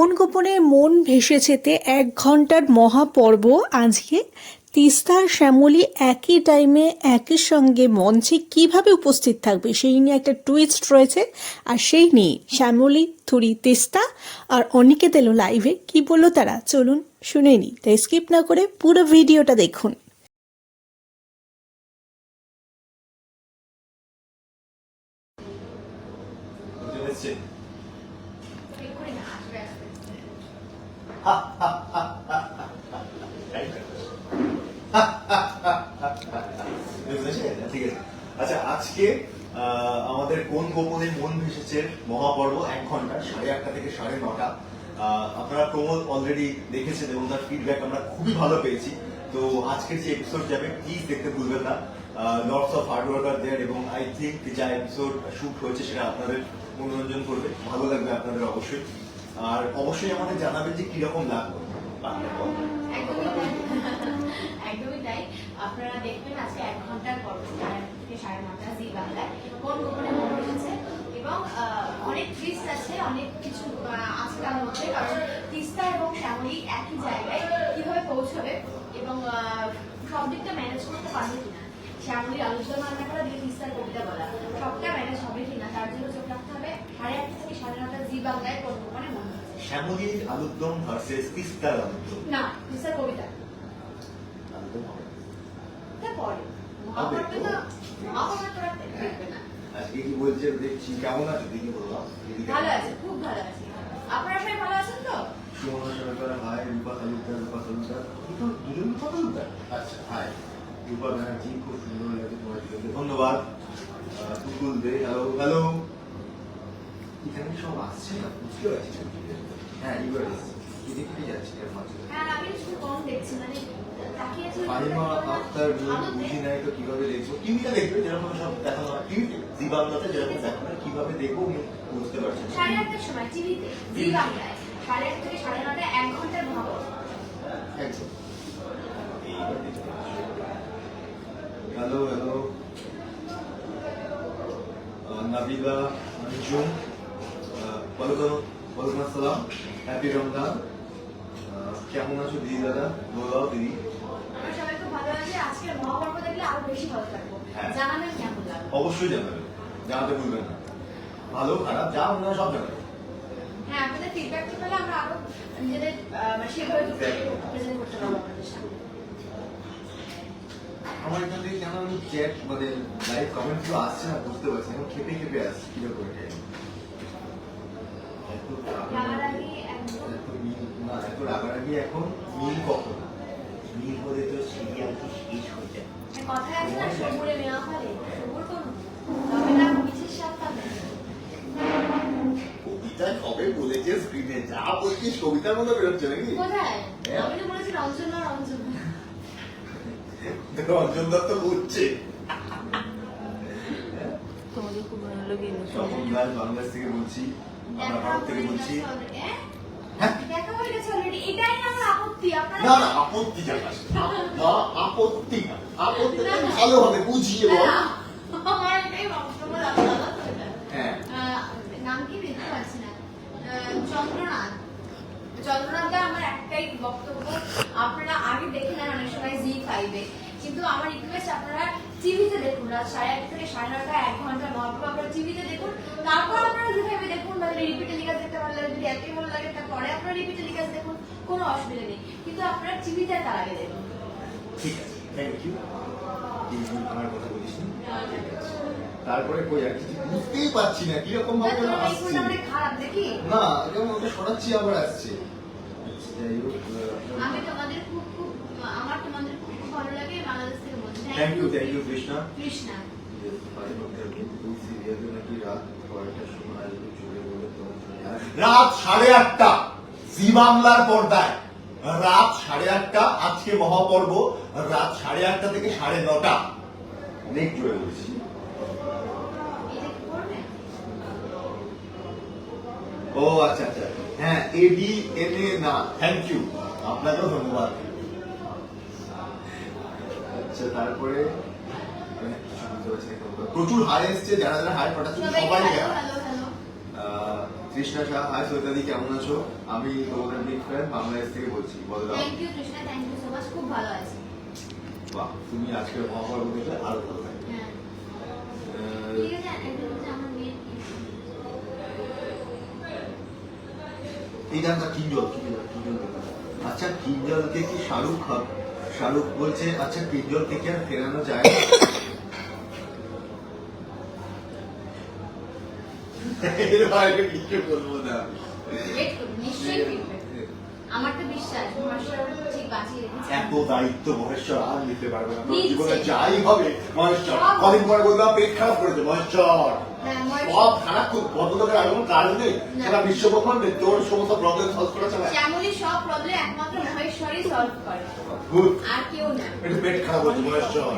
কোন গোপনে মন ভেসে যেতে এক ঘণ্টার মহাপর্ব আজকে। তিস্তার শ্যামলী একই টাইমে একই সঙ্গে মঞ্চে কীভাবে উপস্থিত থাকবে সেই নিয়ে একটা টুইস্ট রয়েছে। আর সেই নিয়ে শ্যামলী, থুরি, তিস্তা আর অনিকেত এলো লাইভে কি বলল তারা? চলুন শুনে নি তাই স্কিপ না করে পুরো ভিডিওটা দেখুন বুঝতে পেরেছেন বুঝেছেন? ঠিক আছে আচ্ছা আজকে আমাদের কোন গোপনে মন ভেসেছে মহাপর্ব? এক ঘণ্টা, সাড়ে আটটা থেকে সাড়ে নটা। আপনারা প্রমোদ অলরেডি দেখেছেন এবং তার ফিডব্যাক আমরা খুবই ভালো পেয়েছি। তো আজকের যে এপিসোড যাবে প্লিজ দেখতে ভুলবেন না। Lots of hard worker there এবং আই থিঙ্ক যা এপিসোড শুট হয়েছে সেটা আপনাদের মনোরঞ্জন করবে। ভালো লাগবে আপনাদের অবশ্যই। আর অবশ্যই আমাদের জানাবেন যে কীরকম লাগল। একদমই তাই। আপনারা দেখবেন আজকে এক ঘণ্টার আটটা থেকে সাড়ে নটা জি বাংলায় কোন গোপনে মনে এবং অনেক আছে, অনেক কিছু মধ্যে, কারণ তিস্তা এবং শ্যামলী একই জায়গায় কীভাবে পৌঁছবে এবং সব দিকটা ম্যানেজ করতে পারবে কিনা? শ্যামলীর আলোচনা রান্না করা দিয়ে তিস্তার কবিতা বলা, সবটা ম্যানেজ হবে কিনা? তার জন্য চোখ রাখতে হবে। সাড়ে আটটা থেকে সাড়ে নটা জি বাংলায় কোন শ্যামলীর আলুদ্দম ভার্সেস তিস্তার আলুদ্দম না তিস্তার কবিতা। আলুদ্দম হবে। তারপরে মহাভারতে তো? মহাভারত না। আজকে কি বলছে দেখছি কেমন আছে দিদি বললাম দিদি কেমন ভালো আছে? খুব ভালো আছে। আপনারা সবাই ভালো আছেন তো? সুমনা সরকার হাই রূপা তালুকদার রূপা তালুকদার দুটো দুজন রূপা তালুকদার আচ্ছা হাই রূপা ব্যানার্জি খুব সুন্দর লাগে তোমার ধন্যবাদ। আহ, তুতুল দে হ্যালো হ্যালো এখানে সব আসছে না বুঝতে পারছি না হ্যাঁ এবার কেটে কেটে যাচ্ছে এর মাঝে ফাহিমা আক্তার বুঝি নাই তো কীভাবে দেখব টিভিতে দেখবে বুঝতে পারছি সাড়ে আটটার সময় টিভিতে জি বাংলায় সাড়ে আটটা থেকে সাড়ে নটা এক ঘণ্টার মহাভারত একদম হ্যালো হ্যালো নাবিলা ওয়ালাইকুম ওয়ালাইকুম আসসালাম। হ্যাপি রমজান আহ, কেমন আছো দিদি দাদা? বলো দিদি? হ্যাঁ। অবশ্যই জানাবেন। জানাতে ভুলবেন না। ভালো খারাপ যা মনে হয় সব জানাবেন। হ্যাঁ আপনাদের ফিডব্যাক পেলে আমরা আরও নিজেদের মানে সেভাবে প্রেজেন্ট করতে পারব আপনাদের সামনে। আমার এখান থেকে কেন আমি চ্যাট মানে লাইভ কমেন্টগুলো আসছে না? বুঝতে পারছি এখন খেপে খেপে আসছে। কীরকম এটা এত রাগারাগি একদম এত মিল না এত রাগারাগি এখন মিল কখন মিল হলে তো সিরিয়াল কি শেষ হয়ে যায় কথায় আছে না সবুরে মেয়া ফলে সবুর কোন তবে না বিশেষ স্বাদ পাবে কবিতা বলেছে স্ক্রিনে যা বলছিস কবিতার মতো বেরোচ্ছে নাকি? কোথায়? হ্যাঁ। আমি তো বলেছি রঞ্জন না রঞ্জন রঞ্জন দত্ত বলছে। তোমাদের খুব ভালো লাগে বাংলাদেশ থেকে বলছি আমরা ভারত থেকে বলছি গেছে already, হ্যাঁ? হ্যাঁ দেখা হয়ে গেছে অলরেডি এটাই আমার আপত্তি আপনারা না না আপত্তি জানাস না আপত্তি না। আপত্তি না, ভালোভাবে বুঝিয়ে বল। আমার এটাই বক্তব্য দাদা দাদা তো এটা। আহ, নাম কি দেখতে পাচ্ছি না। আহ, চন্দ্রনাথ। আমার একটাই বক্তব্য। আপনারা আগে দেখে নেন অনেক সময় জি ফাইভে কিন্তু আমার রিকোয়েস্ট আপনারা টিভিতে দেখুন। রাত সাড়ে আট থেকে সাড়ে নটা এক ঘণ্টা মহাপ্রভু আপনারা টিভিতে দেখুন। তারপর আপনারা জি ফাইভে দেখুন বা রিপিট টেলিকাস্ট দেখতে ভালো লাগে তারপরে আপনারা রিপিট টেলিকাস্ট দেখুন কোনো অসুবিধা নেই। কিন্তু আপনারা টিভিতে তার আগে দেখুন। ঠিক আছে থ্যাংক ইউ আমার কথা বলিস। তারপরে কই আর কিছু বুঝতেই পারছি না কীরকম ভাবে যেন তোমার এই আসছে। খারাপ দেখি? না যেমন ওটা সরাচ্ছি আবার আসছে। যাই হোক আমি তোমাদের খুব খুব আমার তোমাদের খুব খুব ভালো লাগে বাংলাদেশ থেকে বলছি। Thank you thank you Krishna. Krishna. রাত সাড়ে আটটা, জি বাংলার পর্দায়। রাত সাড়ে আটটা, আজকে মহাপর্ব, রাত সাড়ে আটটা থেকে সাড়ে নটা। অনেক বলছি। ও আচ্ছা আচ্ছা। হ্যাঁ এডি এন এ না থ্যাংক ইউ আপনাকেও ধন্যবাদ। আচ্ছা তারপরে? প্রচুর হাই এসছে যারা যারা হাই সবাই তৃষ্ণা শাহ হাই সৈতাদি কেমন আছো? আমি তোমাদের বিগ ফ্যান বাংলাদেশ থেকে বলছি বলো thank you Krishna thank you so much খুব ভালো আছি। বাহ তুমি মহাপর্ব দেখলে আরও ভালো হ্যাঁ। এই কিঞ্জল কিঞ্জল কিঞ্জল আচ্ছা কিঞ্জলকে কি শাহরুখ খান শাহরুখ বলছে আচ্ছা কিঞ্জলকে কি আর ফেরানো যায় না? এর বাইরে কিছু বলব না। আমার তো বিশ্বাস মহাশয় ঠিক বাঁচিয়ে রেখেছে। এত দায়িত্ব মহেশ্বর আর নিতে পারবে না। জীবনে যাই হবে মহেশ্বর। কদিন পরে বললাম পেট খারাপ করেছে মহেশ্বর। হ্যাঁ। সব খারাপ খুব ভদ্রলোকের আর কোনো কাজ নেই। সারা বিশ্বব্রহ্মাণ্ডে তোর সমস্ত প্রবলেম সলভ করা চালায় শ্যামলী সব প্রবলেম একমাত্র মহেশ্বরই সলভ করে। গুড আর কেউ না। একটু পেট খারাপ হচ্ছে মহেশ্বর।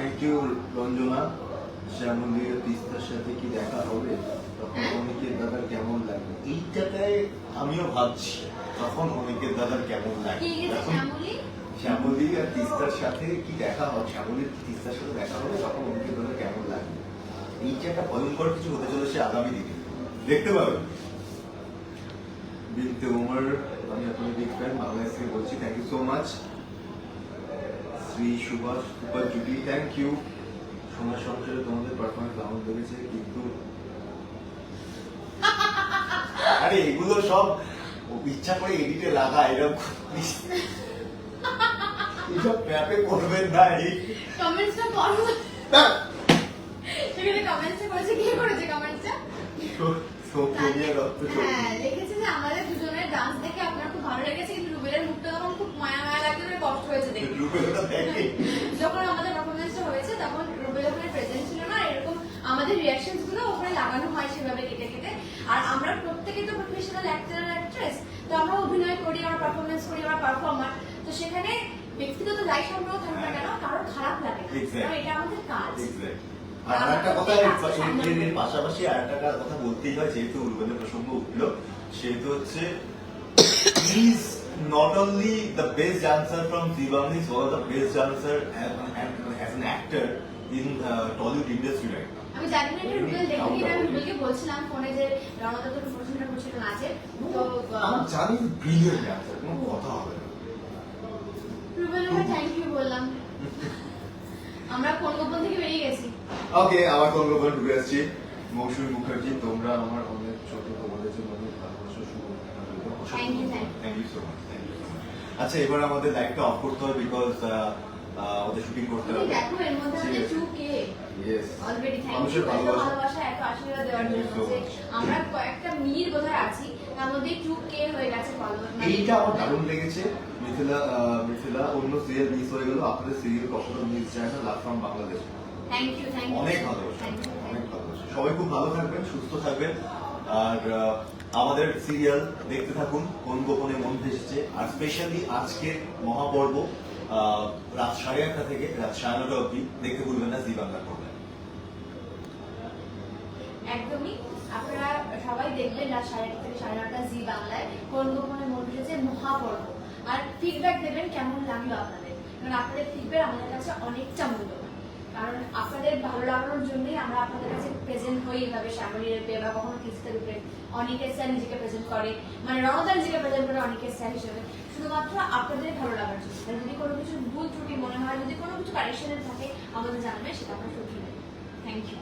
Thank you Ranjana. শ্যামলীর তিস্তার সাথে কি দেখা হবে? তখন হ্যাঁ? অনেকের দাদার কেমন লাগবে? এইটাটাই আমিও ভাবছি। তখন অনেকের দাদার কেমন লাগবে? এখন শ্যামলী? আর তিস্তার সাথে কি দেখা হবে? শ্যামলীর তিস্তার সাথে দেখা হবে তখন অনেকের দাদার কেমন লাগবে? এইটা একটা ভয়ঙ্কর কিছু হতে চলেছে আগামী দিনে। দেখতে পাবেন। বিনতে উমর আমি আপনার বিগ ফ্যান বাংলাদেশ থেকে বলছি thank you so much Shri Subhash super জুটি থ্যাংক ইউ সোনার সংসারে তোমাদের পারফরমেন্স দারুণ লেগেছে কিন্তু আরে এগুলো সব ও ইচ্ছা করে এডিটে লাগা এরকম এসব প্যাপে করবেন না এই। কমেন্টসটা পড়ো না, সেখানে কমেন্টসে করেছে কে করেছে কমেন্টসটা হ্যাঁ লিখেছে যে আমাদের দুজনের ডান্স দেখে আপনার খুব ভালো লেগেছে কিন্তু রুবেলের মুখটা তখন খুব মায়া মায়া লাগছে কষ্ট হয়েছে দেখে। যখন আমাদের পারফরমেন্সটা হয়েছে তখন রুবেল ওখানে প্রেজেন্ট ছিল না এরকম আমাদের রিয়াকশনসগুলো ওখানে লাগানো হয় সেভাবে কেটে কেটে। আর আমরা প্রত্যেকে তো প্রফেশনাল অ্যাক্টর অ্যাক্ট্রেস তো আমরা অভিনয় করি আমরা পারফরমেন্স করি আমরা পারফর্মার তো সেখানে ব্যক্তিগত লাইফ সম্পর্ক থাকবে কেন কারোর খারাপ লাগে না। এটা আমাদের কাজ. আর একটা কথা এর- পাশাপাশি আর একটা কথা বলতেই হয় যেহেতু উর্বনের প্রসঙ্গ উঠল সেহেতু হচ্ছে is in Tollywood industry right আমি জানি না এটা রুবেল দেখে কিনা আমি রুবেলকে বলছিলাম ফোনে যে রণদা তো প্রশ্নটা করছিল নাচের তো আমি জানি ব্রিলিয়ান্ট ডান্সার কোনো কথা হবে না। রুবেল থ্যাংক ইউ বললাম। আমরা কোন গোপন থেকে বেরিয়ে গেছি? ওকে আবার কোন গোপন ঢুকে আসছি মৌসুমী মুখার্জি তোমরা আমার অনেক ছোট তোমাদের জন্য অনেক ভালোবাসা you. Thank you so much আচ্ছা এবার আমাদের লাইটটা অফ করতে হবে বিকজ ওদের শুটিং করতে হবে। দেখো এর মধ্যে আমাদের অলরেডি থ্যাংক ইউ ভালোবাসা। এত আশীর্বাদ দেওয়ার জন্য যে আমরা কয়েকটা মিনিট বোধহয় আছি তার মধ্যে হয়ে গেছে ফলোয়ার এইটা আমার দারুণ লেগেছে। মিথিলা মিথিলা অন্য সিরিয়াল মিস হয়ে গেল আপনাদের সিরিয়াল কখনো মিস যায় না। Love from Bangladesh thank you thank you অনেক ভালোবাসা অনেক ভালোবাসা। সবাই খুব ভালো থাকবেন সুস্থ থাকবেন। আর আমাদের সিরিয়াল দেখতে থাকুন কোন গোপনে মন ভেসেছে। আর স্পেশালি আজকের মহাপর্ব রাত সাড়ে আটটা থেকে, রাত সাড়ে নটা দেখতে ভুলবেন না, জি বাংলা একদমই। আপনারা সবাই দেখবেন রাত সাড়ে আটটা সাড়ে জি বাংলায় কোন মন উঠেছে, মহাপর্ব। আর ফিডব্যাক দেবেন কেমন লাগল আপনাদের? কারণ আপনাদের ফিডব্যাক আমাদের কাছে অনেকটা মূল্যবান। কারণ আপনাদের ভালো লাগানোর জন্যই আমরা আপনাদের কাছে প্রেজেন্ট হই এভাবে শ্যামলীর রূপে বা কখনো কিস্তের রূপে অনেকের স্যার নিজেকে প্রেজেন্ট করে মানে রণদার নিজেকে প্রেজেন্ট করে অনেকের স্যার হিসেবে। শুধুমাত্র আপনাদের ভালো লাগার জন্য। যদি কোনো কিছু ভুল ত্রুটি মনে হয়, যদি কোনো কিছু কারেকশনের থাকে, আমাদের জানাবে, সেটা আমরা শুধু থ্যাংক ইউ.